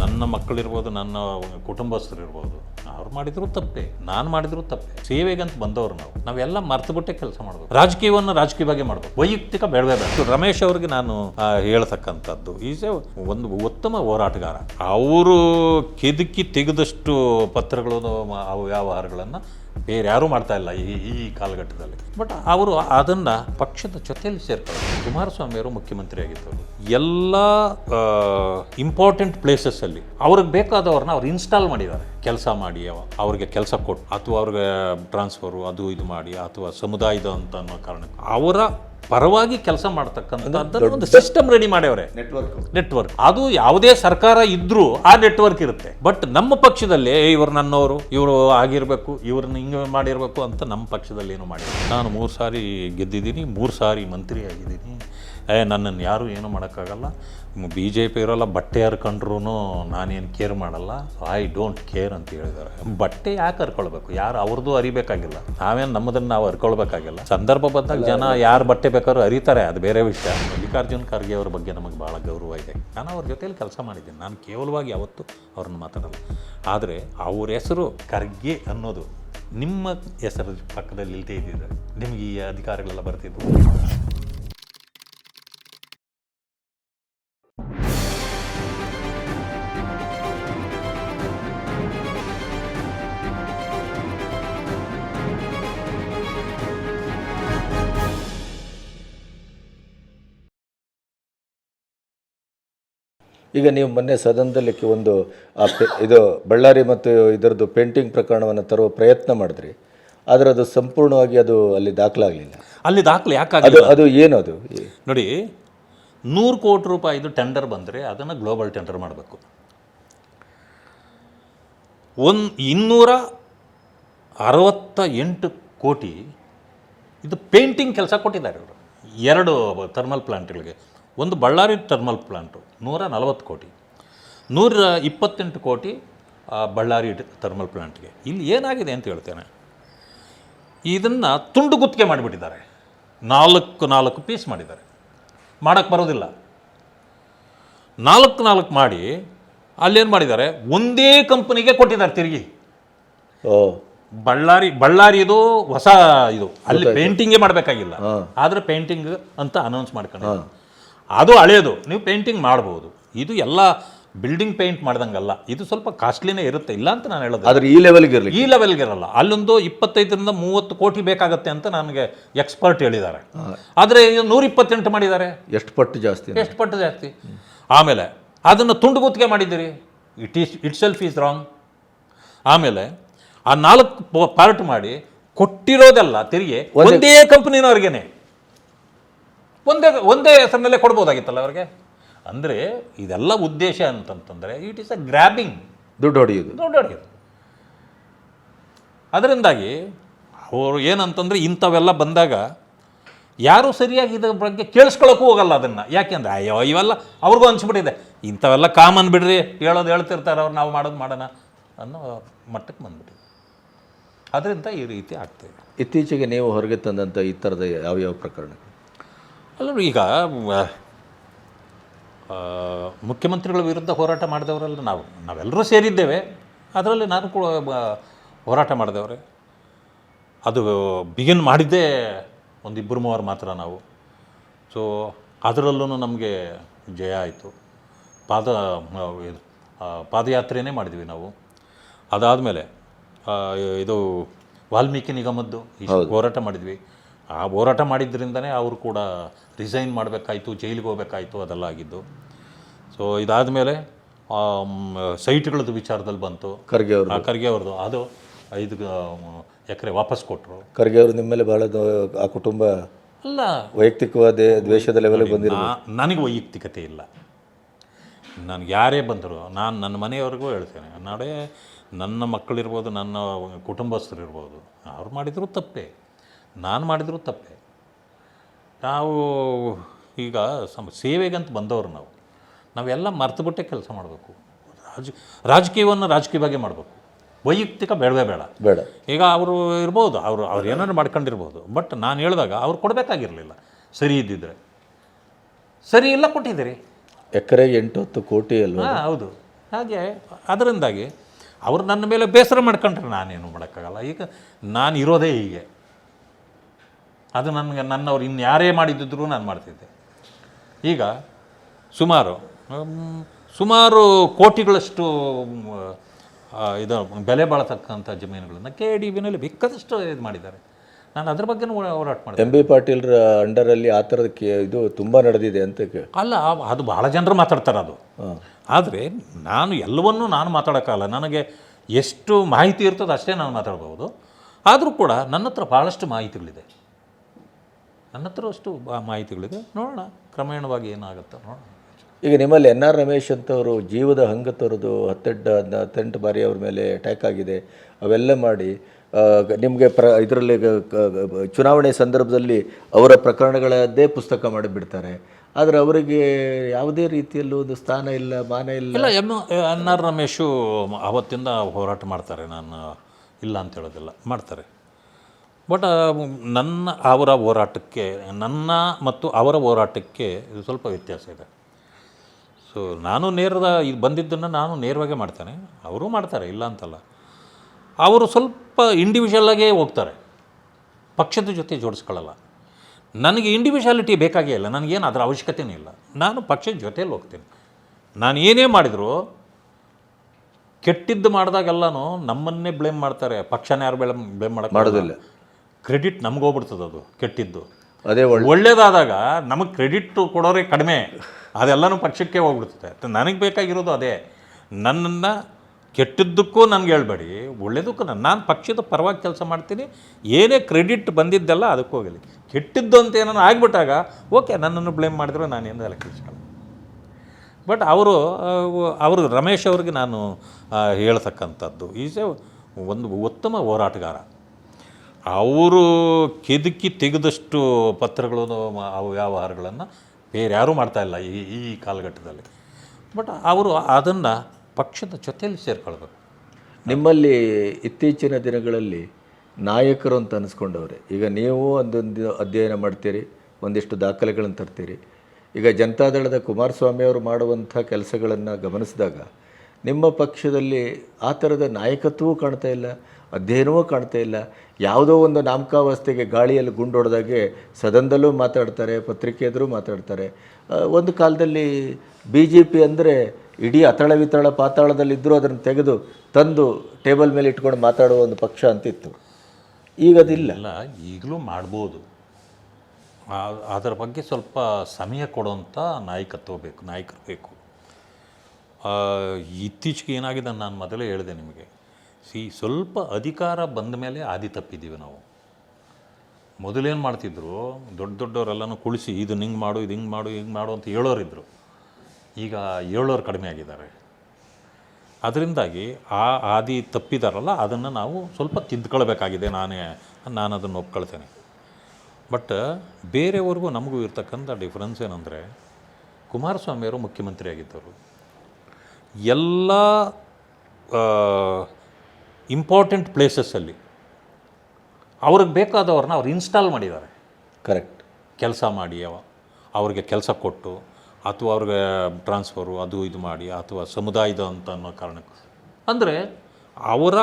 ನನ್ನ ಮಕ್ಕಳಿರ್ಬೋದು, ನನ್ನ ಕುಟುಂಬಸ್ಥರಿರ್ಬೋದು, ಅವ್ರು ಮಾಡಿದ್ರು ತಪ್ಪೆ, ನಾನು ಮಾಡಿದ್ರು ತಪ್ಪೆ. ಸೇವೆಗಂತ ಬಂದವರು ನಾವು. ನಾವೆಲ್ಲ ಮರ್ತುಬಿಟ್ಟೆ ಕೆಲಸ ಮಾಡಬೇಕು. ರಾಜಕೀಯವನ್ನು ರಾಜಕೀಯವಾಗಿ ಮಾಡಬೇಕು. ವೈಯಕ್ತಿಕ ಬೇಡವೇ ಬೇಡ. ರಮೇಶ್ ಅವ್ರಿಗೆ ನಾನು ಹೇಳ್ತಕ್ಕಂಥದ್ದು. ಈಸ್ ಎ ಒಂದು ಉತ್ತಮ ಹೋರಾಟಗಾರ. ಅವರು ಕೆದುಕಿ ತೆಗೆದಷ್ಟು ಪತ್ರಗಳು ವ್ಯವಹಾರಗಳನ್ನು ಬೇರೆ ಯಾರೂ ಮಾಡ್ತಾ ಇಲ್ಲ ಈ ಈ ಕಾಲಘಟ್ಟದಲ್ಲಿ. ಬಟ್ ಅವರು ಅದನ್ನು ಪಕ್ಷದ ಜೊತೆಯಲ್ಲಿ ಸೇರ್ತಾರೆ ಕುಮಾರಸ್ವಾಮಿಯವರು ಮುಖ್ಯಮಂತ್ರಿ ಆಗಿದ್ದವರು. ಎಲ್ಲ ಇಂಪಾರ್ಟೆಂಟ್ ಪ್ಲೇಸಸ್ಸಲ್ಲಿ ಅವ್ರಿಗೆ ಬೇಕಾದವ್ರನ್ನ ಅವ್ರು ಇನ್ಸ್ಟಾಲ್ ಮಾಡಿದ್ದಾರೆ. ಕೆಲಸ ಮಾಡಿ, ಅವ- ಅವ್ರಿಗೆ ಕೆಲಸ ಕೊಟ್ಟು, ಅಥವಾ ಅವ್ರಿಗೆ ಟ್ರಾನ್ಸ್ಫರು ಅದು ಇದು ಮಾಡಿ, ಅಥವಾ ಸಮುದಾಯದ ಅಂತ ಅನ್ನೋ ಕಾರಣಕ್ಕೆ. ಅವರ ಪರವಾಗಿ ಕೆಲಸ ಮಾಡ್ತಕ್ಕಂಥದ್ದನ್ನು ಒಂದು ಸಿಸ್ಟಮ್ ರೆಡಿ ಮಾಡ್ಯವ್ರೆ. ನೆಟ್ವರ್ಕ್ ನೆಟ್ವರ್ಕ್ ಅದು ಯಾವುದೇ ಸರ್ಕಾರ ಇದ್ರೂ ಆ ನೆಟ್ವರ್ಕ್ ಇರುತ್ತೆ. ಬಟ್ ನಮ್ಮ ಪಕ್ಷದಲ್ಲಿ ಇವರು ನನ್ನವರು ಇವರು ಆಗಿರಬೇಕು ಇವ್ರನ್ನ ಹಿಂಗೆ ಮಾಡಿರಬೇಕು ಅಂತ ನಮ್ಮ ಪಕ್ಷದಲ್ಲಿ ಏನು ಮಾಡಿ ನಾನು ಮೂರು ಸಾರಿ ಗೆದ್ದಿದ್ದೀನಿ ಮೂರು ಸಾರಿ ಮಂತ್ರಿ ಆಗಿದ್ದೀನಿ ಏ, ನನ್ನನ್ನು ಯಾರು ಏನು ಮಾಡೋಕ್ಕಾಗಲ್ಲ. ಬಿ ಜೆ ಪಿ ಇರೋಲ್ಲ, ಬಟ್ಟೆ ಹರ್ಕೊಂಡ್ರೂ ನಾನೇನು ಕೇರ್ ಮಾಡಲ್ಲ. ಐ ಡೋಂಟ್ ಕೇರ್ ಅಂತ ಹೇಳಿದ್ದಾರೆ. ಬಟ್ಟೆ ಯಾಕೆ ಹರ್ಕೊಳ್ಬೇಕು? ಯಾರು ಅವ್ರದ್ದು ಅರಿಬೇಕಾಗಿಲ್ಲ. ನಾವೇನು ನಮ್ಮದನ್ನು ನಾವು ಹರ್ಕೊಳ್ಬೇಕಾಗಿಲ್ಲ. ಸಂದರ್ಭ ಬಂದಾಗ ಜನ ಯಾರು ಬಟ್ಟೆ ಬೇಕಾದ್ರೂ ಅರಿತಾರೆ. ಅದು ಬೇರೆ ವಿಷಯ. ಮಲ್ಲಿಕಾರ್ಜುನ್ ಖರ್ಗೆ ಅವ್ರ ಬಗ್ಗೆ ನಮಗೆ ಭಾಳ ಗೌರವ ಇದೆ. ನಾನು ಅವ್ರ ಜೊತೆಯಲ್ಲಿ ಕೆಲಸ ಮಾಡಿದ್ದೀನಿ. ನಾನು ಕೇವಲವಾಗಿ ಯಾವತ್ತು ಅವ್ರನ್ನ ಮಾತಾಡಲ್ಲ. ಆದರೆ ಅವ್ರ ಹೆಸರು ಖರ್ಗೆ ಅನ್ನೋದು ನಿಮ್ಮ ಹೆಸರು ಪಕ್ಕದಲ್ಲಿ ಇಲ್ದೇ ಇದ್ದಿದ್ರೆ ನಿಮಗೆ ಈ ಅಧಿಕಾರಗಳೆಲ್ಲ ಬರ್ತಿದ್ವು. ಈಗ ನೀವು ಮೊನ್ನೆ ಸದನದಲ್ಲಿ ಒಂದು ಇದು ಬಳ್ಳಾರಿ ಮತ್ತು ಇದರದ್ದು ಪೇಂಟಿಂಗ್ ಪ್ರಕರಣವನ್ನು ತರುವ ಪ್ರಯತ್ನ ಮಾಡಿದ್ರಿ. ಆದರೆ ಅದು ಸಂಪೂರ್ಣವಾಗಿ ಅದು ಅಲ್ಲಿ ದಾಖಲಾಗಲಿಲ್ಲ. ಅಲ್ಲಿ ದಾಖಲೆ ಯಾಕಾಗಲಿಲ್ಲ? ಯಾಕಾಗಲ್ಲ ಅದು ಏನು ಅದು? ನೋಡಿ ನೂರು ಕೋಟಿ ರೂಪಾಯಿದು ಟೆಂಡರ್ ಬಂದರೆ ಅದನ್ನು ಗ್ಲೋಬಲ್ ಟೆಂಡರ್ ಮಾಡಬೇಕು. ಒಂದು ಇನ್ನೂರ ಅರವತ್ತ ಎಂಟು ಕೋಟಿ ಇದು ಪೇಂಟಿಂಗ್ ಕೆಲಸ ಕೊಟ್ಟಿದ್ದಾರೆ ಅವರು ಎರಡು ಥರ್ಮಲ್ ಪ್ಲಾಂಟ್ಗಳಿಗೆ ಒಂದು ಬಳ್ಳಾರಿ ಥರ್ಮಲ್ ಪ್ಲಾಂಟು ನೂರ ನಲವತ್ತು ಕೋಟಿ. ನೂರ ಇಪ್ಪತ್ತೆಂಟು ಕೋಟಿ ಬಳ್ಳಾರಿ ಥರ್ಮಲ್ ಪ್ಲಾಂಟ್ಗೆ. ಇಲ್ಲಿ ಏನಾಗಿದೆ ಅಂತ ಹೇಳ್ತೇನೆ. ಇದನ್ನು ತುಂಡು ಗುತ್ತಿಗೆ ಮಾಡಿಬಿಟ್ಟಿದ್ದಾರೆ. ನಾಲ್ಕು ನಾಲ್ಕು ಪೀಸ್ ಮಾಡಿದ್ದಾರೆ. ಮಾಡೋಕ್ಕೆ ಬರೋದಿಲ್ಲ. ನಾಲ್ಕು ನಾಲ್ಕು ಮಾಡಿ ಅಲ್ಲೇನು ಮಾಡಿದ್ದಾರೆ? ಒಂದೇ ಕಂಪನಿಗೆ ಕೊಟ್ಟಿದ್ದಾರೆ ತಿರುಗಿ. ಓ. ಬಳ್ಳಾರಿ ಬಳ್ಳಾರಿ ಇದು ಹೊಸ ಇದು ಅಲ್ಲಿ ಪೇಂಟಿಂಗೇ ಮಾಡಬೇಕಾಗಿಲ್ಲ. ಆದರೆ ಪೇಂಟಿಂಗ್ ಅಂತ ಅನೌನ್ಸ್ ಮಾಡ್ಕೊಂಡು ಅದು ಹಳೆಯದು ನೀವು ಪೇಂಟಿಂಗ್ ಮಾಡ್ಬೋದು. ಇದು ಎಲ್ಲ ಬಿಲ್ಡಿಂಗ್ ಪೇಂಟ್ ಮಾಡ್ದಂಗಲ್ಲ. ಇದು ಸ್ವಲ್ಪ ಕಾಸ್ಟ್ಲಿನೇ ಇರುತ್ತೆ. ಇಲ್ಲ ಅಂತ ನಾನು ಹೇಳೋದು ಆದರೆ ಈ ಲೆವೆಲ್ಗೆ ಇರಲಿ ಈ ಲೆವೆಲ್ಗೆ ಇರಲ್ಲ. ಅಲ್ಲೊಂದು ಇಪ್ಪತ್ತೈದರಿಂದ ಮೂವತ್ತು ಕೋಟಿ ಬೇಕಾಗುತ್ತೆ ಅಂತ ನನಗೆ ಎಕ್ಸ್ಪರ್ಟ್ ಹೇಳಿದ್ದಾರೆ. ಆದರೆ ನೂರ ಇಪ್ಪತ್ತೆಂಟು ಮಾಡಿದ್ದಾರೆ. ಎಷ್ಟು ಪಟ್ಟು ಜಾಸ್ತಿ ಎಷ್ಟು ಪಟ್ಟು ಜಾಸ್ತಿ? ಆಮೇಲೆ ಅದನ್ನು ತುಂಡು ಗುತ್ತಿಗೆ ಮಾಡಿದ್ದೀರಿ. It is itself is wrong ಆಮೇಲೆ ಆ ನಾಲ್ಕು ಪಾರ್ಟ್ ಮಾಡಿ ಕೊಟ್ಟಿರೋದೆಲ್ಲ ತೆರಿಗೆ ಒಂದೇ ಕಂಪ್ನಿನವ್ರಿಗೇನೆ ಒಂದೇ ಒಂದೇ ಹೆಸರಿನಲ್ಲೇ ಕೊಡ್ಬೋದಾಗಿತ್ತಲ್ಲ ಅವ್ರಿಗೆ? ಅಂದರೆ ಇದೆಲ್ಲ ಉದ್ದೇಶ ಅಂತಂತಂದರೆ ಇಟ್ ಈಸ್ ಅ ಗ್ರ್ಯಾಬಿಂಗ್ ದುಡ್ಡು ಹೊಡೆಯೋದು ದುಡ್ಡು ಹೊಡೆಯೋದು ಅದರಿಂದಾಗಿ ಅವರು ಏನಂತಂದರೆ ಇಂಥವೆಲ್ಲ ಬಂದಾಗ ಯಾರೂ ಸರಿಯಾಗಿ ಇದ್ರ ಬಗ್ಗೆ ಕೇಳಿಸ್ಕೊಳ್ಳೋಕ್ಕೂ ಹೋಗಲ್ಲ ಅದನ್ನು. ಯಾಕೆಂದ್ರೆ ಅಯ್ಯೋ ಇವೆಲ್ಲ ಅವ್ರಿಗೂ ಅನ್ಸ್ಬಿಟ್ಟಿದೆ. ಇಂಥವೆಲ್ಲ ಕಾಮನ್ ಬಿಡ್ರಿ ಹೇಳೋದು ಹೇಳ್ತಿರ್ತಾರೆ ಅವ್ರು ನಾವು ಮಾಡೋದು ಮಾಡೋಣ ಅನ್ನೋ ಮಟ್ಟಕ್ಕೆ ಬಂದ್ಬಿಟ್ಟಿದೆ. ಅದರಿಂದ ಈ ರೀತಿ ಆಗ್ತಾಯಿದೆ ಇತ್ತೀಚೆಗೆ ನೀವು ಹೊರಗೆ ತಂದಂಥ ಈ ಥರದ ಯಾವ್ಯಾವ ಪ್ರಕರಣಗಳು? ಅಲ್ಲ ಈಗ ಮುಖ್ಯಮಂತ್ರಿಗಳ ವಿರುದ್ಧ ಹೋರಾಟ ಮಾಡಿದವರಲ್ಲ ನಾವು ನಾವೆಲ್ಲರೂ ಸೇರಿದ್ದೇವೆ. ಅದರಲ್ಲಿ ನಾನು ಕೂಡ ಹೋರಾಟ ಮಾಡಿದವ್ರೆ. ಅದು ಬಿಗಿನ್ ಮಾಡಿದ್ದೇ ಒಂದು ಇಬ್ಬರು ಮೂವರು ಮಾತ್ರ ನಾವು. ಸೊ ಅದರಲ್ಲೂ ನಮಗೆ ಜಯ ಆಯಿತು. ಪಾದ ಪಾದಯಾತ್ರೆಯೇ ಮಾಡಿದ್ವಿ ನಾವು. ಅದಾದಮೇಲೆ ಇದು ವಾಲ್ಮೀಕಿ ನಿಗಮದ್ದು ಹೋರಾಟ ಮಾಡಿದ್ವಿ. ಆ ಹೋರಾಟ ಮಾಡಿದ್ರಿಂದನೇ ಅವರು ಕೂಡ ರಿಸೈನ್ ಮಾಡಬೇಕಾಯ್ತು ಜೈಲಿಗೆ ಹೋಗ್ಬೇಕಾಯ್ತು ಅದೆಲ್ಲ ಆಗಿದ್ದು. ಸೊ ಇದಾದ ಮೇಲೆ ಸೈಟ್ಗಳದ್ದು ವಿಚಾರದಲ್ಲಿ ಬಂತು. ಖರ್ಗೆ ಅವರು ಆ ಖರ್ಗೆ ಅವ್ರದ್ದು. ಅದು ಐದು ಎಕರೆ ವಾಪಸ್ ಕೊಟ್ಟರು ಖರ್ಗೆ ಅವರು ನಿಮ್ಮ ಮೇಲೆ ಬಹಳ ಆ ಕುಟುಂಬ ಅಲ್ಲ. ವೈಯಕ್ತಿಕವಾದ ದ್ವೇಷದ ಲೆವೆಲ್ಗೆ ಬಂದಿರೋ ನನಗೆ ವೈಯಕ್ತಿಕತೆ ಇಲ್ಲ. ನನಗೆ ಯಾರೇ ಬಂದರು ನಾನು ನನ್ನ ಮನೆಯವ್ರಿಗೂ ಹೇಳ್ತೇನೆ. ನಾಳೆ ನನ್ನ ಮಕ್ಕಳಿರ್ಬೋದು ನನ್ನ ಕುಟುಂಬಸ್ಥರಿರ್ಬೋದು ಅವ್ರು ಮಾಡಿದರೂ ತಪ್ಪೇ. ನಾನು ಮಾಡಿದರೂ ತಪ್ಪೇ. ನಾವು ಈಗ ಸಮ ಸೇವೆಗಂತ ಬಂದವರು ನಾವು. ನಾವೆಲ್ಲ ಮರ್ತುಬಿಟ್ಟೆ ಕೆಲಸ ಮಾಡಬೇಕು. ರಾಜ ರಾಜಕೀಯವನ್ನು ರಾಜಕೀಯವಾಗಿ ಮಾಡಬೇಕು. ವೈಯಕ್ತಿಕ ಬೇಡವೇ ಬೇಡ. ಬೇಡ. ಈಗ ಅವರು ಇರ್ಬೋದು ಅವರು ಅವ್ರು ಏನಾದ್ರು ಮಾಡ್ಕೊಂಡಿರ್ಬೋದು. ಬಟ್ ನಾನು ಹೇಳಿದಾಗ ಅವ್ರು ಕೊಡಬೇಕಾಗಿರಲಿಲ್ಲ. ಸರಿ ಇದ್ದಿದ್ರೆ. ಸರಿ ಇಲ್ಲ ಕೊಟ್ಟಿದ್ದೀರಿ. ಎಕರೆ ಎಂಟು ಹತ್ತು ಕೋಟಿ ಅಲ್ವಾ? ಹಾಂ ಹೌದು. ಹಾಗೆ ಅದರಿಂದಾಗಿ ಅವರು ನನ್ನ ಮೇಲೆ ಬೇಸರ ಮಾಡ್ಕೊಂಡ್ರೆ ನಾನೇನು ಮಾಡೋಕ್ಕಾಗಲ್ಲ. ಈಗ ನಾನು ಇರೋದೇ ಹೀಗೆ. ಅದು ನನಗೆ ನನ್ನವ್ರು ಇನ್ನು ಇನ್ಯಾರೇ ಮಾಡಿದ್ದಿದ್ರು ನಾನು ಮಾಡ್ತಿದ್ದೆ. ಈಗ ಸುಮಾರು ಸುಮಾರು ಕೋಟಿಗಳಷ್ಟು ಇದು ಬೆಲೆ ಬಾಳತಕ್ಕಂಥ ಜಮೀನುಗಳನ್ನು ಕೆ ಡಿ ಬಿನಲ್ಲಿ ಬೇಕಾದಷ್ಟು ಇದು ಮಾಡಿದ್ದಾರೆ. ನಾನು ಅದ್ರ ಬಗ್ಗೆನೂ ಹೋರಾಟ ಮಾಡಿದೆ. ಎಂ ಬಿ ಪಾಟೀಲ್ರ ಅಂಡರಲ್ಲಿ ಆ ಥರದ ಕೇ- ಇದು ತುಂಬ ನಡೆದಿದೆ ಅಂತ ಅಲ್ಲ ಅದು ಭಾಳ ಜನರು ಮಾತಾಡ್ತಾರೆ ಅದು. ಆದರೆ ನಾನು ಎಲ್ಲವನ್ನೂ ನಾನು ಮಾತಾಡೋಕ್ಕಲ್ಲ ನನಗೆ ಎಷ್ಟು ಮಾಹಿತಿ ಇರ್ತದೆ ಅಷ್ಟೇ ನಾನು ಮಾತಾಡ್ಬೋದು. ಆದರೂ ಕೂಡ ನನ್ನ ಹತ್ರ ಭಾಳಷ್ಟು ಮಾಹಿತಿಗಳಿದೆ. ನನ್ನ ಹತ್ರ ಅಷ್ಟು ಮಾಹಿತಿಗಳಿದೆ. ನೋಡೋಣ. ಕ್ರಮೇಣವಾಗಿ ಏನಾಗುತ್ತೆ ನೋಡೋಣ. ಈಗ ನಿಮ್ಮಲ್ಲಿ ಎನ್ ಆರ್ ರಮೇಶ್ ಅಂತವರು ಜೀವದ ಹಂಗ ತೊರೆದು ಹತ್ತೆಂಟು ಹತ್ತೆಂಟು ಬಾರಿ ಅವ್ರ ಮೇಲೆ ಅಟ್ಯಾಕ್ ಆಗಿದೆ. ಅವೆಲ್ಲ ಮಾಡಿ ನಿಮಗೆ ಪ್ರ ಇದರಲ್ಲಿ ಚುನಾವಣೆ ಸಂದರ್ಭದಲ್ಲಿ ಅವರ ಪ್ರಕರಣಗಳದ್ದೇ ಪುಸ್ತಕ ಮಾಡಿಬಿಡ್ತಾರೆ. ಆದರೆ ಅವರಿಗೆ ಯಾವುದೇ ರೀತಿಯಲ್ಲೂ ಒಂದು ಸ್ಥಾನ ಇಲ್ಲ ಮಾನ ಇಲ್ಲ. ಇಲ್ಲ ಎಂ ಎನ್ ಆರ್ ರಮೇಶು ಅವತ್ತಿಂದ ಹೋರಾಟ ಮಾಡ್ತಾರೆ. ನಾನು ಇಲ್ಲ ಅಂತ ಹೇಳೋದಿಲ್ಲ. ಮಾಡ್ತಾರೆ. ಬಟ್ ನನ್ನ ಅವರ ಹೋರಾಟಕ್ಕೆ ನನ್ನ ಮತ್ತು ಅವರ ಹೋರಾಟಕ್ಕೆ ಇದು ಸ್ವಲ್ಪ ವ್ಯತ್ಯಾಸ ಇದೆ. ಸೊ ನಾನು ನೇರದ ಇದು ಬಂದಿದ್ದನ್ನು ನಾನು ನೇರವಾಗೇ ಮಾಡ್ತೇನೆ. ಅವರು ಮಾಡ್ತಾರೆ ಇಲ್ಲ ಅಂತಲ್ಲ. ಅವರು ಸ್ವಲ್ಪ ಇಂಡಿವಿಜುವಲ್ಲಾಗೇ ಹೋಗ್ತಾರೆ. ಪಕ್ಷದ ಜೊತೆ ಜೋಡಿಸ್ಕೊಳ್ಳಲ್ಲ. ನನಗೆ ಇಂಡಿವಿಜುವಾಲಿಟಿ ಬೇಕಾಗೇ ಇಲ್ಲ. ನನಗೇನು ಅದರ ಅವಶ್ಯಕತೆಯೂ ಇಲ್ಲ. ನಾನು ಪಕ್ಷದ ಜೊತೆಯಲ್ಲಿ ಹೋಗ್ತೀನಿ. ನಾನು ಏನೇ ಮಾಡಿದರೂ ಕೆಟ್ಟಿದ್ದು ಮಾಡಿದಾಗೆಲ್ಲನೂ ನಮ್ಮನ್ನೇ ಬ್ಲೇಮ್ ಮಾಡ್ತಾರೆ. ಪಕ್ಷನ ಯಾರು ಬ್ಲೇಮ್ ಬ್ಲೇಮ್ ಮಾಡೋಕ್ಕೆ ಮಾಡೋದಿಲ್ಲ. ಕ್ರೆಡಿಟ್ ನಮ್ಗೆ ಹೋಗ್ಬಿಡ್ತದೆ ಅದು ಕೆಟ್ಟಿದ್ದು. ಅದೇ ಒಳ್ಳೆ ಒಳ್ಳೇದಾದಾಗ ನಮಗೆ ಕ್ರೆಡಿಟ್ ಕೊಡೋರೇ ಕಡಿಮೆ. ಅದೆಲ್ಲನೂ ಪಕ್ಷಕ್ಕೆ ಹೋಗ್ಬಿಡ್ತದೆ. ನನಗೆ ಬೇಕಾಗಿರೋದು ಅದೇ. ನನ್ನನ್ನು ಕೆಟ್ಟದ್ದಕ್ಕೂ ನನಗೆ ಹೇಳ್ಬೇಡಿ. ಒಳ್ಳೇದಕ್ಕೂ ನಾನು ನಾನು ಪಕ್ಷದ ಪರವಾಗಿ ಕೆಲಸ ಮಾಡ್ತೀನಿ. ಏನೇ ಕ್ರೆಡಿಟ್ ಬಂದಿದ್ದೆಲ್ಲ ಅದಕ್ಕೆ ಹೋಗಲಿ. ಕೆಟ್ಟಿದ್ದು ಅಂತ ಏನಾರು ಆಗಿಬಿಟ್ಟಾಗ ಓಕೆ ನನ್ನನ್ನು ಬ್ಲೇಮ್ ಮಾಡಿದ್ರೆ ನಾನೇನು ಅದಕ್ಕೆ ಇಸ್ಕೊಳ್ಳಲ್ಲ ಬಟ್ ಅವರು ಅವರು ರಮೇಶ್ ಅವ್ರಿಗೆ ನಾನು ಹೇಳ್ತಕ್ಕಂಥದ್ದು. ಈಸ್ ಎ ಒಂದು ಉತ್ತಮ ಹೋರಾಟಗಾರ. ಅವರು ಕೆದಕಿ ತೆಗೆದಷ್ಟು ಪತ್ರಗಳು ವ್ಯವಹಾರಗಳನ್ನು ಬೇರೆ ಯಾರೂ ಮಾಡ್ತಾ ಇಲ್ಲ ಈ ಈ ಕಾಲಘಟ್ಟದಲ್ಲಿ. ಬಟ್ ಅವರು ಅದನ್ನು ಪಕ್ಷದ ಜೊತೆಯಲ್ಲಿ ಸೇರ್ಕೊಳ್ಬೇಕು. ನಿಮ್ಮಲ್ಲಿ ಇತ್ತೀಚಿನ ದಿನಗಳಲ್ಲಿ ನಾಯಕರು ಅಂತ ಅನಿಸ್ಕೊಂಡವ್ರೆ. ಈಗ ನೀವು ಒಂದೊಂದು ಅಧ್ಯಯನ ಮಾಡ್ತೀರಿ, ಒಂದಿಷ್ಟು ದಾಖಲೆಗಳನ್ನು ತರ್ತೀರಿ. ಈಗ ಜನತಾದಳದ ಕುಮಾರಸ್ವಾಮಿ ಅವರು ಮಾಡುವಂಥ ಕೆಲಸಗಳನ್ನು ಗಮನಿಸಿದಾಗ ನಿಮ್ಮ ಪಕ್ಷದಲ್ಲಿ ಆ ಥರದ ನಾಯಕತ್ವವೂ ಕಾಣ್ತಾ ಇಲ್ಲ ಅಧ್ಯಯನವೂ ಕಾಣ್ತಾ ಇಲ್ಲ. ಯಾವುದೋ ಒಂದು ನಾಮಕಾವಸ್ಥೆಗೆ ಗಾಳಿಯಲ್ಲಿ ಗುಂಡೊಡೆದಾಗೆ ಸದನದಲ್ಲೂ ಮಾತಾಡ್ತಾರೆ ಪತ್ರಿಕೆ ಮಾತಾಡ್ತಾರೆ. ಒಂದು ಕಾಲದಲ್ಲಿ ಬಿ ಜೆ ಪಿ ಅಂದರೆ ಇಡೀ ಅತಳ ವಿತಳ ಪಾತಾಳದಲ್ಲಿದ್ದರೂ ಅದನ್ನು ತೆಗೆದು ತಂದು ಟೇಬಲ್ ಮೇಲೆ ಇಟ್ಕೊಂಡು ಮಾತಾಡುವ ಒಂದು ಪಕ್ಷ ಅಂತಿತ್ತು. ಈಗ ಅದಿಲ್ಲ. ಈಗಲೂ ಮಾಡ್ಬೋದು. ಅದರ ಬಗ್ಗೆ ಸ್ವಲ್ಪ ಸಮಯ ಕೊಡುವಂಥ ನಾಯಕತ್ವ ಬೇಕು, ನಾಯಕರು ಬೇಕು. ಇತ್ತೀಚೆಗೆ ಏನಾಗಿದೆ ನಾನು ಮೊದಲೇ ಹೇಳಿದೆ ನಿಮಗೆ. ಸಿ, ಸ್ವಲ್ಪ ಅಧಿಕಾರ ಬಂದ ಮೇಲೆ ಆದಿ ತಪ್ಪಿದ್ದೀವಿ ನಾವು. ಮೊದಲೇನು ಮಾಡ್ತಿದ್ರು, ದೊಡ್ಡ ದೊಡ್ಡವರೆಲ್ಲನೂ ಕುಳಿಸಿ, ಇದು ಹಿಂಗೆ ಮಾಡು, ಇದು ಹಿಂಗೆ ಮಾಡು ಹಿಂಗೆ ಮಾಡು ಅಂತ ಹೇಳೋರಿದ್ದರು ಈಗ ಹೇಳೋರು ಕಡಿಮೆ ಆಗಿದ್ದಾರೆ. ಅದರಿಂದಾಗಿ ಆ ಆದಿ ತಪ್ಪಿದಾರಲ್ಲ, ಅದನ್ನು ನಾವು ಸ್ವಲ್ಪ ತಿದ್ದುಕೊಳ್ಬೇಕಾಗಿದೆ ನಾನೇ, ನಾನು ಅದನ್ನು ಒಪ್ಕೊಳ್ತೇನೆ. ಬಟ್ ಬೇರೆಯವ್ರಿಗೂ ನಮಗೂ ಇರ್ತಕ್ಕಂಥ ಡಿಫ್ರೆನ್ಸ್ ಏನಂದರೆ, ಕುಮಾರಸ್ವಾಮಿಯವರು ಮುಖ್ಯಮಂತ್ರಿ ಆಗಿದ್ದವರು ಎಲ್ಲ ಇಂಪಾರ್ಟೆಂಟ್ ಪ್ಲೇಸಸ್ಸಲ್ಲಿ ಅವ್ರಿಗೆ ಬೇಕಾದವ್ರನ್ನ ಅವ್ರು ಇನ್ಸ್ಟಾಲ್ ಮಾಡಿದ್ದಾರೆ. ಕರೆಕ್ಟ್ ಕೆಲಸ ಮಾಡಿ ಅವ ಅವ್ರಿಗೆ ಕೆಲಸ ಕೊಟ್ಟು ಅಥವಾ ಅವ್ರಿಗೆ ಟ್ರಾನ್ಸ್ಫರು ಅದು ಇದು ಮಾಡಿ ಅಥವಾ ಸಮುದಾಯದ ಅಂತ ಅನ್ನೋ ಕಾರಣಕ್ಕೆ. ಅಂದರೆ ಅವರ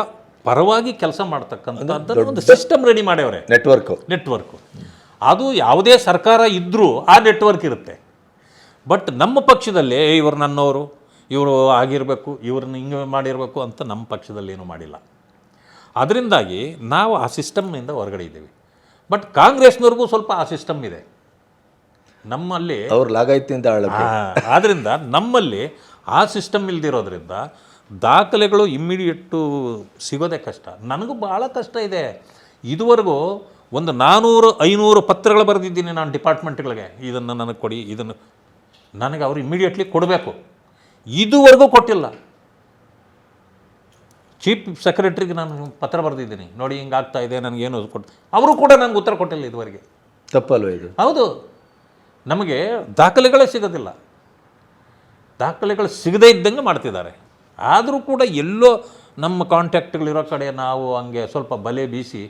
ಪರವಾಗಿ ಕೆಲಸ ಮಾಡ್ತಕ್ಕಂಥದ್ದು ಒಂದು ಸಿಸ್ಟಮ್ ರೆಡಿ ಮಾಡ್ಯವ್ರೆ. ನೆಟ್ವರ್ಕು ನೆಟ್ವರ್ಕು ಅದು ಯಾವುದೇ ಸರ್ಕಾರ ಇದ್ದರೂ ಆ ನೆಟ್ವರ್ಕ್ ಇರುತ್ತೆ. ಬಟ್ ನಮ್ಮ ಪಕ್ಷದಲ್ಲಿ "ಏ, ಇವರು ನನ್ನವರು ಇವರು ಆಗಿರಬೇಕು ಇವ್ರನ್ನ ಹಿಂಗೆ ಮಾಡಿರಬೇಕು ಅಂತ ನಮ್ಮ ಪಕ್ಷದಲ್ಲಿ ಏನೂ ಮಾಡಿಲ್ಲ. ಅದರಿಂದಾಗಿ ನಾವು ಆ ಸಿಸ್ಟಮ್ನಿಂದ ಹೊರಗಡೆ ಇದ್ದೀವಿ. ಬಟ್ ಕಾಂಗ್ರೆಸ್ನವ್ರಿಗೂ ಸ್ವಲ್ಪ ಆ ಸಿಸ್ಟಮ್ ಇದೆ. ನಮ್ಮಲ್ಲಿ ಅವ್ರು ಲಾಗಾಯ್ತಿಂದ ಅಂತ ಆದ್ದರಿಂದ ನಮ್ಮಲ್ಲಿ ಆ ಸಿಸ್ಟಮ್ ಇಲ್ದಿರೋದ್ರಿಂದ ದಾಖಲೆಗಳು ಇಮ್ಮಿಡಿಯೇಟು ಸಿಗೋದೇ ಕಷ್ಟ. ನನಗೂ ಭಾಳ ಕಷ್ಟ ಇದೆ. ಇದುವರೆಗೂ ಒಂದು ನಾನ್ನೂರು ಐನೂರು ಪತ್ರಗಳು ಬರೆದಿದ್ದೀನಿ ನಾನು ಡಿಪಾರ್ಟ್ಮೆಂಟ್ಗಳಿಗೆ. ಇದನ್ನು ನನಗೆ ಕೊಡಿ ಇದನ್ನು ನನಗೆ ಅವರು ಇಮ್ಮಿಡಿಯೇಟ್ಲಿ ಕೊಡಬೇಕು. ಇದುವರೆಗೂ ಕೊಟ್ಟಿಲ್ಲ. ಚೀಫ್ ಸೆಕ್ರೆಟ್ರಿಗೆ ನಾನು ಪತ್ರ ಬರೆದಿದ್ದೀನಿ. ನೋಡಿ ಹಿಂಗೆ ಆಗ್ತಾ ಇದೆ ನನಗೇನು ಕೊಟ್ಟು ಅವರು ಕೂಡ ನನಗೆ ಉತ್ತರ ಕೊಟ್ಟಿಲ್ಲ ಇದುವರೆಗೆ. ತಪ್ಪಲ್ವ ಇದು? ಹೌದು. ನಮಗೆ ದಾಖಲೆಗಳೇ ಸಿಗೋದಿಲ್ಲ. ದಾಖಲೆಗಳು ಸಿಗದೇ ಇದ್ದಂಗೆ ಮಾಡ್ತಿದ್ದಾರೆ. ಆದರೂ ಕೂಡ ಎಲ್ಲೋ ನಮ್ಮ ಕಾಂಟ್ಯಾಕ್ಟ್ಗಳಿರೋ ಕಡೆ ನಾವು ಹಂಗೆ ಸ್ವಲ್ಪ ಬಲೆ ಬೀಸಿ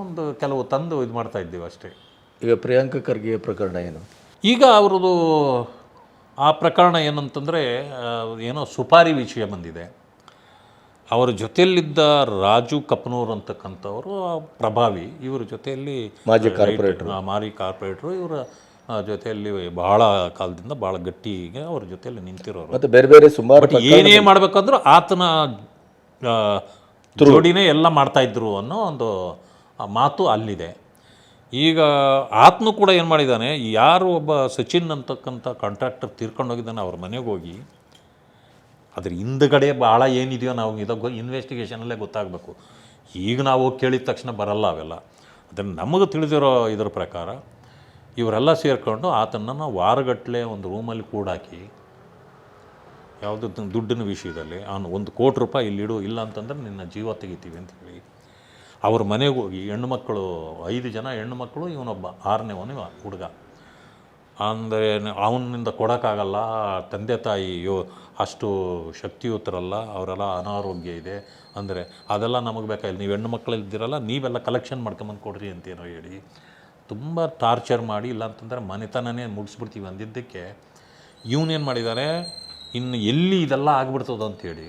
ಒಂದು ಕೆಲವು ತಂದು ಇದು ಮಾಡ್ತಾ ಇದ್ದೀವಿ ಅಷ್ಟೇ. ಈಗ ಪ್ರಿಯಾಂಕ ಖರ್ಗೆ ಪ್ರಕರಣ ಏನು? ಈಗ ಅವ್ರದ್ದು ಆ ಪ್ರಕರಣ ಏನಂತಂದರೆ ಏನೋ ಸುಪಾರಿ ವಿಷಯ ಬಂದಿದೆ. ಅವರ ಜೊತೆಯಲ್ಲಿದ್ದ ರಾಜು ಕಪ್ನೂರ್ ಅಂತಕ್ಕಂಥವರು ಪ್ರಭಾವಿ ಇವರ ಜೊತೆಯಲ್ಲಿ ಮಾಜಿ ಕಾರ್ಪೊರೇಟರ್. ಮಾರಿ ಕಾರ್ಪೊರೇಟ್ರು ಇವರ ಜೊತೆಯಲ್ಲಿ ಬಹಳ ಕಾಲದಿಂದ ಬಹಳ ಗಟ್ಟಿಗೆ ಅವ್ರ ಜೊತೆಯಲ್ಲಿ ನಿಂತಿರೋರು. ಮತ್ತೆ ಬೇರೆ ಬೇರೆ ಸುಮಾರು ಏನೇ ಮಾಡಬೇಕಾದ್ರೂ ಆತನ ಜೋಡಿನೇ ಎಲ್ಲ ಮಾಡ್ತಾ ಇದ್ರು ಅನ್ನೋ ಒಂದು ಮಾತು ಅಲ್ಲಿದೆ. ಈಗ ಆತನು ಕೂಡ ಏನು ಮಾಡಿದ್ದಾನೆ ಯಾರು ಒಬ್ಬ ಸಚಿನ್ ಅಂತಕ್ಕಂಥ ಕಾಂಟ್ರಾಕ್ಟರ್ ತೀರ್ಕೊಂಡು ಹೋಗಿದ್ದಾನೆ ಅವ್ರ ಮನೆಗೆ ಹೋಗಿ ಅದ್ರ ಹಿಂದ್ಗಡೆ ಭಾಳ ಏನಿದೆಯೋ ನಾವು ಇದು ಇನ್ವೆಸ್ಟಿಗೇಷನಲ್ಲೇ ಗೊತ್ತಾಗಬೇಕು. ಈಗ ನಾವು ಕೇಳಿದ ತಕ್ಷಣ ಬರಲ್ಲ ಅವೆಲ್ಲ. ಅದನ್ನು ನಮಗೆ ತಿಳಿದಿರೋ ಇದ್ರ ಪ್ರಕಾರ ಇವರೆಲ್ಲ ಸೇರಿಕೊಂಡು ಆತನನ್ನು ವಾರಗಟ್ಟಲೆ ಒಂದು ರೂಮಲ್ಲಿ ಕೂಡಾಕಿ ಯಾವುದೋ ದುಡ್ಡಿನ ವಿಷಯದಲ್ಲಿ, ಅವನು ಒಂದು ಕೋಟಿ ರೂಪಾಯಿ ಇಲ್ಲಿಡು ಇಲ್ಲ ಅಂತಂದ್ರೆ ನಿನ್ನ ಜೀವ ತೆಗಿತೀವಿ ಅಂತ ಹೇಳಿ. ಅವ್ರ ಮನೆಗೆ ಹೋಗಿ ಹೆಣ್ಣು ಮಕ್ಕಳು ಐದು ಜನ ಹೆಣ್ಣು ಮಕ್ಕಳು ಇವನೊಬ್ಬ ಆರನೇವನು ಹುಡುಗ. ಅಂದರೆ ಅವನಿಂದ ಕೊಡೋಕ್ಕಾಗಲ್ಲ, ತಂದೆ ತಾಯಿ ಯೋ ಅಷ್ಟು ಶಕ್ತಿಯುತರಲ್ಲ, ಅವರೆಲ್ಲ ಅನಾರೋಗ್ಯ ಇದೆ. ಅಂದರೆ ಅದೆಲ್ಲ ನಮಗೆ ಬೇಕಾಗಿಲ್ಲ. ನೀವು ಹೆಣ್ಣು ಮಕ್ಕಳಿದ್ದೀರಲ್ಲ ನೀವೆಲ್ಲ ಕಲೆಕ್ಷನ್ ಮಾಡ್ಕೊಂಬಂದು ಕೊಡ್ರಿ ಅಂತೇನೋ ಹೇಳಿ, ತುಂಬ ಟಾರ್ಚರ್ ಮಾಡಿ ಇಲ್ಲ ಅಂತಂದರೆ ಮನೆತನನೇ ಮುಗಿಸ್ಬಿಡ್ತೀವಿ ಅಂದಿದ್ದಕ್ಕೆ ಇವನೇನು ಮಾಡಿದ್ದಾರೆ. ಇನ್ನು ಎಲ್ಲಿ ಇದೆಲ್ಲ ಆಗ್ಬಿಡ್ತದೆ ಅಂಥೇಳಿ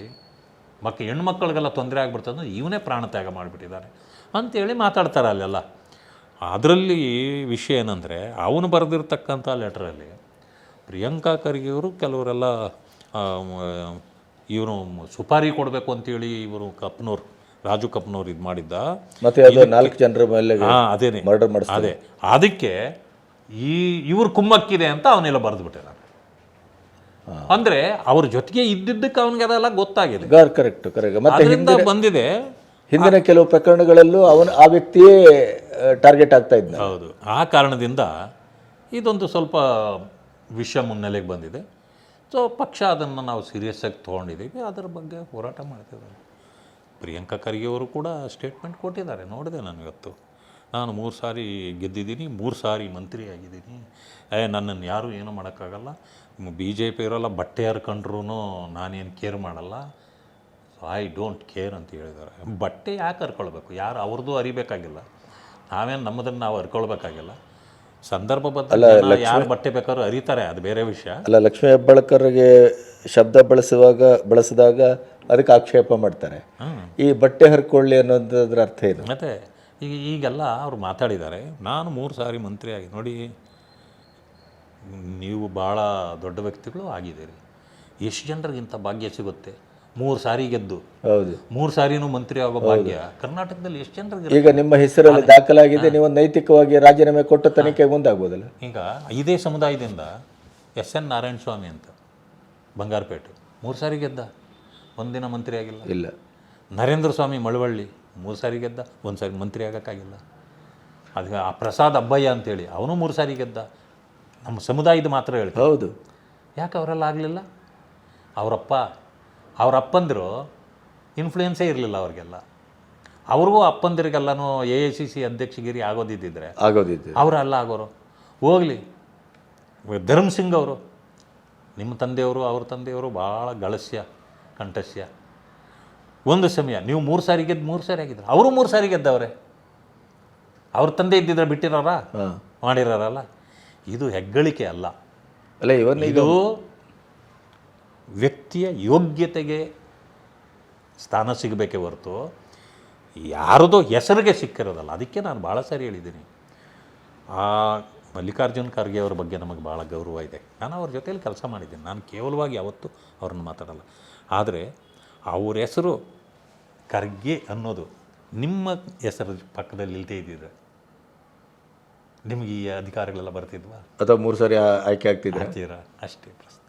ಮಕ್ಕ ಹೆಣ್ಮಕ್ಳಿಗೆಲ್ಲ ತೊಂದರೆ ಆಗ್ಬಿಡ್ತದೆ ಇವನೇ ಪ್ರಾಣತ್ಯಾಗ ಮಾಡಿಬಿಟ್ಟಿದ್ದಾರೆ. ಅಂತೇಳಿ ಮಾತಾಡ್ತಾರೆ ಅಲ್ಲೆಲ್ಲ. ಅದರಲ್ಲಿ ವಿಷಯ ಏನಂದರೆ ಅವನು ಬರೆದಿರ್ತಕ್ಕಂಥ ಲೆಟ್ರಲ್ಲಿ ಪ್ರಿಯಾಂಕಾ ಖರ್ಗೆಯವರು ಕೆಲವರೆಲ್ಲ ಇವನು ಸುಪಾರಿ ಕೊಡಬೇಕು ಅಂತೇಳಿ ಇವರು ಕಪ್ನೂರ್ ರಾಜು ಕಪ್ನೂರ್ ಇದು ಮಾಡಿದ್ದ. ಮತ್ತೆ ನಾಲ್ಕು ಜನರ ಮೇಲೆ ಹಾಂ ಅದೇನೆ. ಮರ್ಡರ್ ಮಾಡಿಸ್ ಅದೇ. ಅದಕ್ಕೆ ಈ ಇವ್ರ ಕುಮ್ಮಕ್ಕಿದೆ ಅಂತ ಅವನೆಲ್ಲ ಬರೆದ್ಬಿಟ್ಟಿದ್ದಾನೆ ಅಂದರೆ ಅವ್ರ ಜೊತೆಗೆ ಇದ್ದಿದ್ದಕ್ಕೆ ಅವನಿಗೆ ಅದೆಲ್ಲ ಗೊತ್ತಾಗಿದೆ. ಕರೆಕ್ಟ್ ಕರೆಕ್ಟ್ ಮತ್ತೆ ಅದರಿಂದ ಬಂದಿದೆ ಹಿಂದಿನ ಕೆಲವು ಪ್ರಕರಣಗಳಲ್ಲೂ ಅವನು ಆ ವ್ಯಕ್ತಿಯೇ ಟಾರ್ಗೆಟ್ ಆಗ್ತಾ ಇದ್ದ. ಹೌದು. ಆ ಕಾರಣದಿಂದ ಇದೊಂದು ಸ್ವಲ್ಪ ವಿಷಯ ಮುನ್ನೆಲೆಗೆ ಬಂದಿದೆ. ಸೊ ಪಕ್ಷ ಅದನ್ನು ನಾವು ಸೀರಿಯಸ್ ಆಗಿ ತೊಗೊಂಡಿದ್ದೀವಿ. ಅದರ ಬಗ್ಗೆ ಹೋರಾಟ ಮಾಡ್ತಿದ್ದಾರೆ. ಪ್ರಿಯಾಂಕಾ ಖರ್ಗೆ ಅವರು ಕೂಡ ಸ್ಟೇಟ್ಮೆಂಟ್ ಕೊಟ್ಟಿದ್ದಾರೆ. ನೋಡಿದೆ ನಾನು ಇವತ್ತು. ನಾನು ಮೂರು ಸಾರಿ ಗೆದ್ದಿದ್ದೀನಿ, ಮೂರು ಸಾರಿ ಮಂತ್ರಿ ಆಗಿದ್ದೀನಿ. ಏ, ನನ್ನನ್ನು ಯಾರೂ ಏನೂ ಮಾಡೋಕ್ಕಾಗಲ್ಲ. ಬಿ ಜೆ ಪಿ ಇರೋಲ್ಲ ಬಟ್ಟೆ ಹರ್ಕೊಂಡ್ರೂ ನಾನೇನು ಕೇರ್ ಮಾಡಲ್ಲ. ಐ ಡೋಂಟ್ ಕೇರ್ ಅಂತ ಹೇಳಿದ್ದಾರೆ. ಬಟ್ಟೆ ಯಾಕೆ ಹರ್ಕೊಳ್ಬೇಕು? ಯಾರು ಅವ್ರದ್ದು ಅರಿಬೇಕಾಗಿಲ್ಲ. ನಾವೇನು ನಮ್ಮದನ್ನು ನಾವು ಹರ್ಕೊಳ್ಬೇಕಾಗಿಲ್ಲ. ಸಂದರ್ಭ ಬದ್ಧ ಯಾರು ಬಟ್ಟೆ ಬೇಕಾದ್ರೂ ಅರಿತಾರೆ ಅದು ಬೇರೆ ವಿಷಯ. ಅಲ್ಲ ಲಕ್ಷ್ಮೀ ಹೆಬ್ಬಾಳ್ಕರ್ಗೆ ಶಬ್ದ ಬಳಸುವಾಗ ಬಳಸಿದಾಗ ಅದಕ್ಕೆ ಆಕ್ಷೇಪ ಮಾಡ್ತಾರೆ. ಈ ಬಟ್ಟೆ ಹರ್ಕೊಳ್ಳಿ ಅನ್ನೋದ್ರ ಅರ್ಥ ಇದೆ ಮತ್ತೆ ಈಗ ಈಗೆಲ್ಲ ಅವ್ರು ಮಾತಾಡಿದ್ದಾರೆ. ನಾನು ಮೂರು ಸಾರಿ ಮಂತ್ರಿ ಆಗಿ ನೋಡಿ ನೀವು ಭಾಳ ದೊಡ್ಡ ವ್ಯಕ್ತಿಗಳು ಆಗಿದ್ದೀರಿ. ಎಷ್ಟು ಜನರಿಗಿಂತ ಇಂಥ ಭಾಗ್ಯ ಸಿಗುತ್ತೆ? ಮೂರು ಸಾರಿ ಗೆದ್ದು. ಹೌದು. ಮೂರು ಸಾರಿನೂ ಮಂತ್ರಿ ಆಗೋ ಭಾಗ್ಯ ಕರ್ನಾಟಕದಲ್ಲಿ ಎಷ್ಟು ಜನರಿಗೆ ಈಗ ನಿಮ್ಮ ಹೆಸರಲ್ಲಿ ದಾಖಲಾಗಿದೆ ನೀವು ನೈತಿಕವಾಗಿ ರಾಜೀನಾಮೆ ಕೊಟ್ಟ ತನಿಖೆಗೆ ಮುಂದಾಗ್ಬೋದಲ್ಲ? ಈಗ ಇದೇ ಸಮುದಾಯದಿಂದ ಎಸ್ ಎನ್ ನಾರಾಯಣ ಸ್ವಾಮಿ ಅಂತ ಬಂಗಾರಪೇಟೆ ಮೂರು ಸಾರಿ ಗೆದ್ದ ಒಂದಿನ ಮಂತ್ರಿ ಆಗಿಲ್ಲ. ಇಲ್ಲ. ನರೇಂದ್ರ ಸ್ವಾಮಿ ಮಳವಳ್ಳಿ ಮೂರು ಸಾರಿ ಗೆದ್ದ ಒಂದು ಸಾರಿ ಮಂತ್ರಿ ಆಗೋಕ್ಕಾಗಿಲ್ಲ. ಅದಕ್ಕೆ ಆ ಪ್ರಸಾದ್ ಅಬ್ಬಯ್ಯ ಅಂತೇಳಿ ಅವನು ಮೂರು ಸಾರಿ ಗೆದ್ದ. ನಮ್ಮ ಸಮುದಾಯದ ಮಾತ್ರ ಹೇಳ್ತಾರೆ ಹೌದು. ಯಾಕೆ ಅವರೆಲ್ಲ ಆಗಲಿಲ್ಲ? ಅವರಪ್ಪ ಅವ್ರ ಅಪ್ಪಂದರು ಇನ್ಫ್ಲೂಯೆನ್ಸೇ ಇರಲಿಲ್ಲ ಅವ್ರಿಗೆಲ್ಲ. ಅವ್ರಿಗೂ ಅಪ್ಪಂದಿರಿಗೆಲ್ಲನೂ ಎ ಐ ಸಿ ಸಿ ಅಧ್ಯಕ್ಷಗಿರಿ ಆಗೋದಿದ್ದಿದ್ರೆ. ಆಗೋದಿದ್ದು ಅವರೆಲ್ಲ ಆಗೋರು. ಹೋಗಲಿ. ಧರ್ಮ್ ಸಿಂಗ್ ಅವರು. ನಿಮ್ಮ ತಂದೆಯವರು ಅವ್ರ ತಂದೆಯವರು ಭಾಳ ಗಳಸ್ಯ ಕಂಠಸ್ಯ. ಒಂದು ಸಮಯ ನೀವು ಮೂರು ಸಾರಿ ಗೆದ್ದು ಮೂರು ಸಾರಿ ಆಗಿದ್ರು. ಅವರು ಮೂರು ಸಾರಿ ಗೆದ್ದವ್ರೆ. ಅವ್ರ ತಂದೆ ಇದ್ದಿದ್ರೆ ಬಿಟ್ಟಿರೋರ? ಹಾಂ. ಮಾಡಿರೋರಲ್ಲ? ಇದು ಹೆಗ್ಗಳಿಕೆ ಅಲ್ಲ. ಅಲ್ಲ ಇವನ್ ಇದು ವ್ಯಕ್ತಿಯ ಯೋಗ್ಯತೆಗೆ ಸ್ಥಾನ ಸಿಗಬೇಕೇ ಹೊರತು ಯಾರದೋ ಹೆಸರಿಗೆ ಸಿಕ್ಕಿರೋದಲ್ಲ. ಅದಕ್ಕೆ ನಾನು ಭಾಳ ಸಾರಿ ಹೇಳಿದ್ದೀನಿ. ಆ ಮಲ್ಲಿಕಾರ್ಜುನ್ ಖರ್ಗೆ ಅವ್ರ ಬಗ್ಗೆ ನಮಗೆ ಭಾಳ ಗೌರವ ಇದೆ. ನಾನು ಅವ್ರ ಜೊತೆಯಲ್ಲಿ ಕೆಲಸ ಮಾಡಿದ್ದೀನಿ. ನಾನು ಕೇವಲವಾಗಿ ಯಾವತ್ತೂ ಅವ್ರನ್ನ ಮಾತಾಡಲ್ಲ. ಆದರೆ ಅವ್ರ ಹೆಸರು ಖರ್ಗೆ ಅನ್ನೋದು ನಿಮ್ಮ ಹೆಸರು ಪಕ್ಕದಲ್ಲಿ ಇಲ್ದೇ ಇದ್ದಿದ್ರೆ ನಿಮಗೆ ಈ ಅಧಿಕಾರಗಳೆಲ್ಲ ಬರ್ತಿದ್ವಾ? ಅಥವಾ ಮೂರು ಸಾರಿ ಆಯ್ಕೆ ಆಗ್ತಿದ್ದೀರಾ ಅಷ್ಟೇ ಪ್ರಶ್ನೆ